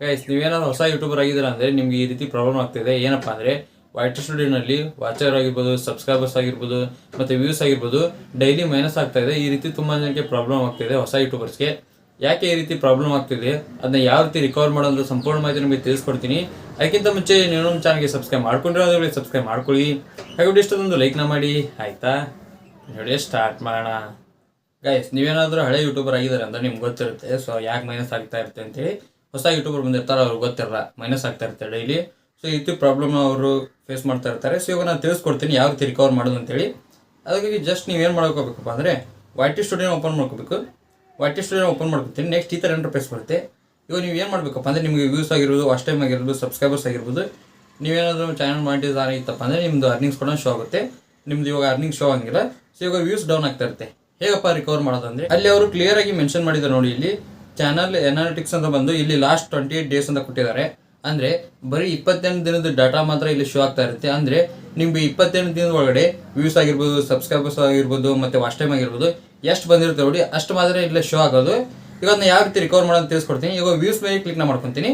Guys ನೀವೇನಾದ್ರು ಹೊಸ YouTuber ಆಗಿದ್ದೀರಾ ಅಂದರೆ ನಿಮ್ಗೆ ಈ ರೀತಿ ಪ್ರಾಬ್ಲಮ್ ಆಗ್ತಿದೆ. ಏನಪ್ಪ ಅಂದರೆ ವೈಟ್ ಸ್ಟುಡಿಯೋನಲ್ಲಿ ವಾಚರ್ ಆಗಿರ್ಬೋದು ಸಬ್ಸ್ಕ್ರೈಬರ್ಸ್ ಆಗಿರ್ಬೋದು, ಮತ್ತು ವ್ಯೂಸ್ ಆಗಿರ್ಬೋದು ಡೈಲಿ ಮೈನಸ್ ಆಗ್ತಾಯಿದೆ ಈ ರೀತಿ ತುಂಬ ಜನಕ್ಕೆ ಪ್ರಾಬ್ಲಮ್ ಆಗ್ತಿದೆ ಹೊಸ ಯೂಟ್ಯೂಬರ್ಸ್ಗೆ ಯಾಕೆ ಈ ರೀತಿ ಪ್ರಾಬ್ಲಮ್ ಆಗ್ತಿದೆ? ಅದನ್ನ ಯಾವ ರೀತಿ ರಿಕವರ್ ಮಾಡೋದು ಸಂಪೂರ್ಣ ಮಾಹಿತಿ ನಿಮಗೆ ತಿಳಿಸ್ಕೊಡ್ತೀನಿ. ಅದಕ್ಕಿಂತ ಮುಂಚೆ ನೀವು ನಮ್ಮ ಚಾನಲ್ಗೆ ಸಬ್ಸ್ಕ್ರೈಬ್ ಮಾಡ್ಕೊಂಡಿರೋದ್ರೆ ಸಬ್ಸ್ಕ್ರೈಬ್ ಮಾಡ್ಕೊಳ್ಳಿ. ಹಾಗೆ ಇಷ್ಟೊಂದು ಲೈಕ್ನ ಮಾಡಿ. ಆಯಿತಾ? ನೋಡಿ ಸ್ಟಾರ್ಟ್ ಮಾಡೋಣ. ಗೈಸ್ ನೀವೇನಾದರೂ ಹಳೆ ಯೂಟ್ಯೂಬರ್ ಆಗಿದ್ದಾರೆ ಅಂದ್ರೆ ನಿಮ್ಗೆ ಗೊತ್ತಿರುತ್ತೆ. ಸೊ ಯಾಕೆ ಮೈನಸ್ ಆಗ್ತಾ ಇರುತ್ತೆ ಅಂತೇಳಿ. ಹೊಸ ಯೂಟ್ಯೂಬರ್ ಬಂದಿರ್ತಾರೆ ಅವ್ರಿಗೆ ಗೊತ್ತಿರಲ್ಲ ಮೈನಸ್ ಆಗ್ತಾ ಇರ್ತಾರೆ ಡೈಲಿ ಸೊ ರೀತಿ ಪ್ರಾಬ್ಲಮ್ ಅವರು ಫೇಸ್ ಮಾಡ್ತಾ ಇರ್ತಾರೆ. ಸೊ ಇವಾಗ ನಾನು ತಿಳಿಸ್ಕೊಡ್ತೀನಿ ಯಾವ ರೀತಿ ರಿಕವರ್ ಮಾಡೋದು ಅಂತೇಳಿ. ಅದಕ್ಕಾಗಿ ಜಸ್ಟ್ ನೀವೇನು ಮಾಡ್ಕೋಬೇಕಪ್ಪ ಅಂದರೆ ವೈಟಿ ಸ್ಟುಡಿಯೋ ಓಪನ್ ಮಾಡ್ಕೋಬೇಕು. ವೈಟಿ ಸ್ಟುಡಿಯೋ ಓಪನ್ ಮಾಡ್ಕೊತೀನಿ ನೆಕ್ಸ್ಟ್ ಈ ಥರ ಇಂಟರ್ಫೇಸ್ ಬರುತ್ತೆ. ಇವಾಗ ನೀವು ಏನು ಮಾಡಬೇಕಪ್ಪ ಅಂದರೆ, ನಿಮಗೆ ವ್ಯೂಸ್ ಆಗಿರ್ಬೋದು ವಾಚ್ ಟೈಮ್ ಆಗಿರ್ಬೋದು ಸಬ್ಸ್ಕ್ರೈಬರ್ಸ್ ಆಗಿರ್ಬೋದು. ನೀವೇನಾದರೂ ಚಾನಲ್ ಮಾಡಿದ ಆಗಿತ್ತಪ್ಪ ಅಂದರೆ ನಿಮ್ಮದು ಅರ್ನಿಂಗ್ಸ್ ಕೂಡ ಶೋ ಆಗುತ್ತೆ. ನಿಮ್ದು ಇವಾಗ ಅರ್ನಿಂಗ್ ಶೋ ಆಗಿಲ್ಲ. ಸೊ ಇವಾಗ ವ್ಯೂಸ್ ಡೌನ್ ಆಗ್ತಾ ಇರುತ್ತೆ. ಹೇಗಪ್ಪ ರಿಕವರ್ ಮಾಡೋದಂದರೆ, ಅಲ್ಲಿ ಅವರು ಕ್ಲಿಯರ್ ಆಗಿ ಮೆನ್ಷನ್ ಮಾಡಿದ್ದಾರೆ ನೋಡಿ ಇಲ್ಲಿ. ಚಾನಲ್ ಎನಾಲಿಟಿಕ್ಸ್ ಅಂತ ಬಂದು ಇಲ್ಲಿ ಲಾಸ್ಟ್ ಟ್ವೆಂಟಿ ಏಟ್ ಡೇಸ್ ಅಂತ ಕೊಟ್ಟಿದ್ದಾರೆ. ಅಂದ್ರೆ ಬರೀ ಇಪ್ಪತ್ತೆಂಟು ದಿನದ ಡಾಟಾ ಮಾತ್ರ ಇಲ್ಲಿ ಶೋ ಆಗ್ತಾ ಇರುತ್ತೆ. ಅಂದ್ರೆ ನಿಮ್ಗೆ ಇಪ್ಪತ್ತೆಂಟು ದಿನದ ಒಳಗಡೆ ವ್ಯೂಸ್ ಆಗಿರ್ಬೋದು ಸಬ್ಸ್ಕ್ರೈಬರ್ಸ್ ಆಗಿರ್ಬೋದು, ಮತ್ತೆ ವಾಚ್ ಟೈಮ್ ಆಗಿರ್ಬೋದು ಎಷ್ಟು ಬಂದಿರುತ್ತೆ ನೋಡಿ, ಅಷ್ಟು ಮಾತ್ರ ಇಲ್ಲಿ ಶೋ ಆಗೋದು. ಈಗ ಅದನ್ನ ಯಾವ ರೀತಿ ರಿಕವರ್ ಮಾಡೋದು ತಿಳಿಸ್ಕೊಡ್ತೀನಿ. ಈಗ ವ್ಯೂಸ್ ಮೇಲೆ ಕ್ಲಿಕ್ನ ಮಾಡ್ಕೊತೀನಿ.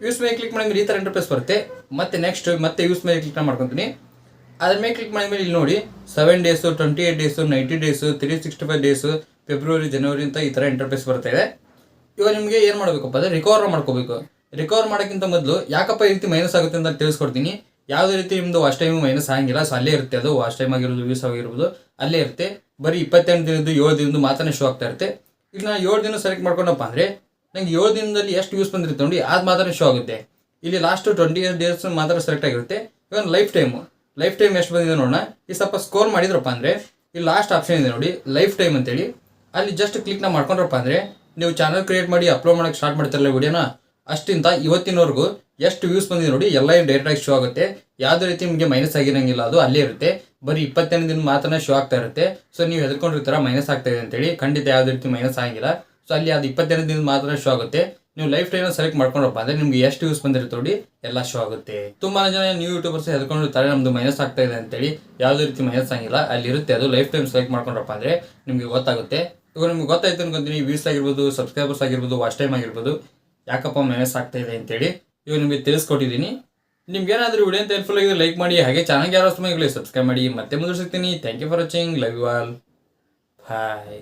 ವ್ಯೂಸ್ ಮೇಲೆ ಕ್ಲಿಕ್ ಮಾಡಿದ್ರೆ ಈ ಥರ ಇಂಟರ್ಫೇಸ್ ಬರುತ್ತೆ. ಮತ್ತೆ ನೆಕ್ಸ್ಟ್ ಮತ್ತೆ ವ್ಯೂಸ್ ಮೇಲೆ ಕ್ಲಿಕ್ ಮಾಡ್ಕೊತೀನಿ. ಅದ್ರ ಮೇಲೆ ಕ್ಲಿಕ್ ಮಾಡಿದ್ಮೇಲೆ ಇಲ್ಲಿ ನೋಡಿ seven days twenty eight days ninety days three sixty five days February January ಅಂತ ಈ ಥರ ಇಂಟರ್ಫೇಸ್ ಇದೆ. ಇವಾಗ ನಿಮಗೆ ಏನು ಮಾಡಬೇಕಪ್ಪ ಅಂದರೆ ರಿಕವರ್ ಮಾಡ್ಕೋಬೇಕು. ರಿಕವರ್ ಮಾಡೋಕ್ಕಿಂತ ಮೊದಲು ಯಾಕಪ್ಪ ಈ ರೀತಿ ಮೈನಸ್ ಆಗುತ್ತೆ ಅಂತ ತಿಳಿಸ್ಕೊಡ್ತೀನಿ. ಯಾವುದೇ ರೀತಿ ನಿಮ್ಮದು ವಾಚ್ ಟೈಮ್ ಮೈನಸ್ ಆಗಿಲ್ಲ ಸೊ ಅಲ್ಲೇ ಇರುತ್ತೆ ಅದು. ವಾಚ್ ಟೈಮ್ ಆಗಿರ್ಬೋದು ವ್ಯೂಸ್ ಆಗಿರ್ಬೋದು, ಅಲ್ಲೇ ಇರುತ್ತೆ. ಬರೀ ಇಪ್ಪತ್ತೆಂಟು ದಿನದ್ದು, ಏಳು ದಿನದ್ದು ಮಾತ್ರ ಶೋ ಆಗ್ತಾ ಇರುತ್ತೆ. ಈಗ ನಾನು ಏಳು ದಿನ ಸೆಲೆಕ್ಟ್ ಮಾಡ್ಕೊಂಡಪ್ಪ ಅಂದರೆ, ನಂಗೆ ಏಳು ದಿನದಲ್ಲಿ ಎಷ್ಟು ವ್ಯೂಸ್ ಬಂದಿರುತ್ತೆ ನೋಡಿ ಅದು ಮಾತ್ರ ಶೋ ಆಗುತ್ತೆ. ಇಲ್ಲಿ ಲಾಸ್ಟು ಟ್ವೆಂಟಿ ಏಟ್ ಡೇಸ್ ಮಾತ್ರ ಸೆಲೆಕ್ಟ್ ಆಗಿರುತ್ತೆ. ಇವಾಗ ಲೈಫ್ ಟೈಮು ಲೈಫ್ ಟೈಮ್ ಎಷ್ಟು ಬಂದಿದೆ ನೋಡೋಣ ಈ ಸ್ವಲ್ಪ ಸ್ಕೋರ್ ಮಾಡಿದ್ರಪ್ಪ ಅಂದರೆ ಇಲ್ಲಿ ಲಾಸ್ಟ್ ಆಪ್ಷನ್ ಇದೆ ನೋಡಿ ಲೈಫ್ ಟೈಮ್ ಅಂತೇಳಿ. ಅಲ್ಲಿ ಜಸ್ಟ್ ಕ್ಲಿಕ್ನ ಮಾಡ್ಕೊಂಡ್ರಪ್ಪ ಅಂದರೆ ನೀವು ಚಾನಲ್ ಕ್ರಿಯೇಟ್ ಮಾಡಿ ಅಪ್ಲೋಡ್ ಮಾಡೋಕ್ಕೆ ಸ್ಟಾರ್ಟ್ ಮಾಡ್ತಿರಲ್ಲ ವಿಡಿಯೋನ ಅಷ್ಟಿಂತ ಇವತ್ತಿನವರೆಗೂ ಎಷ್ಟು ವ್ಯೂಸ್ ಬಂದಿದೆ ನೋಡಿ, ಎಲ್ಲ ಏನು ಡೈರೆಕ್ಟಾಗಿ ಶೋ ಆಗುತ್ತೆ. ಯಾವುದೇ ರೀತಿ ನಿಮಗೆ ಮೈನಸ್ ಆಗಿರಂಗಿಲ್ಲ, ಅದು ಅಲ್ಲೇ ಇರುತ್ತೆ. ಬರೀ ಇಪ್ಪತ್ತೆಂಟು ದಿನ ಮಾತ್ರ ಶೋ ಆಗ್ತಾ ಇರುತ್ತೆ. ಸೊ ನೀವು ಹೆದರ್ಕೊಂಡಿರ್ತೀರ ಮೈನಸ್ ಆಗ್ತಾ ಇದೆ ಅಂತೇಳಿ ಖಂಡಿತ ಯಾವುದೇ ರೀತಿ ಮೈನಸ್ ಆಗಿಲ್ಲ ಸೊ ಅಲ್ಲಿ ಅದು ಇಪ್ಪತ್ತೆರಡು ದಿನ ಮಾತ್ರ ಶೋ ಆಗುತ್ತೆ. ನೀವು ಲೈಫ್ ಟೈಮ್ ಸೆಲೆಕ್ಟ್ ಮಾಡ್ಕೊಂಡ್ರಪ್ಪ ಅಂದ್ರೆ ನಿಮ್ಗೆ ಎಷ್ಟು ಯೂಸ್ ಬಂದಿರುತ್ತೆ ನೋಡಿ, ಎಲ್ಲ ಶೋ ಆಗುತ್ತೆ. ತುಂಬಾ ಜನ ನ್ಯೂ ಯೂಟ್ಯೂಬರ್ಸ್ ಹೆದ್ಕೊಂಡಿರ್ತಾರೆ ನಮ್ದು ಮೈನಸ್ ಆಗ್ತಾ ಇದೆ ಅಂತೇಳಿ ಯಾವುದೇ ರೀತಿ ಮೈನಸ್ ಆಗಿಲ್ಲ ಅಲ್ಲಿ ಇರುತ್ತೆ ಅದು ಲೈಫ್ ಟೈಮ್ ಸೆಲೆಕ್ಟ್ ಮಾಡ್ಕೊಂಡ್ರಪ್ಪ ಅಂದ್ರೆ ನಿಮಗೆ ಗೊತ್ತಾಗುತ್ತೆ. ಇವಾಗ ನಿಮ್ಗೆ ಗೊತ್ತಾಯ್ತು ಅನ್ಕೊಂತೀನಿ ವ್ಯೂಸ್ ಆಗಿರ್ಬೋದು ಸಬ್ಸ್ಕ್ರೈಬರ್ಸ್ ಆಗಿರ್ಬೋದು ವಾಚ್ ಟೈಮ್ ಆಗಿರ್ಬೋದು, ಯಾಕಪ್ಪ ಮೈನಸ್ ಆಗ್ತಾ ಇದೆ ಅಂತೇಳಿ ಇವಾಗ ನಿಮಗೆ ತಿಳಿಸ್ಕೊಟ್ಟಿದ್ದೀನಿ. ನಿಮ್ಗೆ ಏನಾದರೂ ವಿಡಿಯೋ ಅಂತ ಹೆಲ್ಪ್ಫುಲ್ ಆಗಿದೆ ಲೈಕ್ ಮಾಡಿ, ಹಾಗೆ ಚಾನಲ್ಗೆ ಯಾರು ಸಬ್ಸ್ಕ್ರೈಬ್ ಮಾಡಿ, ಮತ್ತೆ ಮುಂದೆ ಸಿಗ್ತೀನಿ thank you for watching love you all bye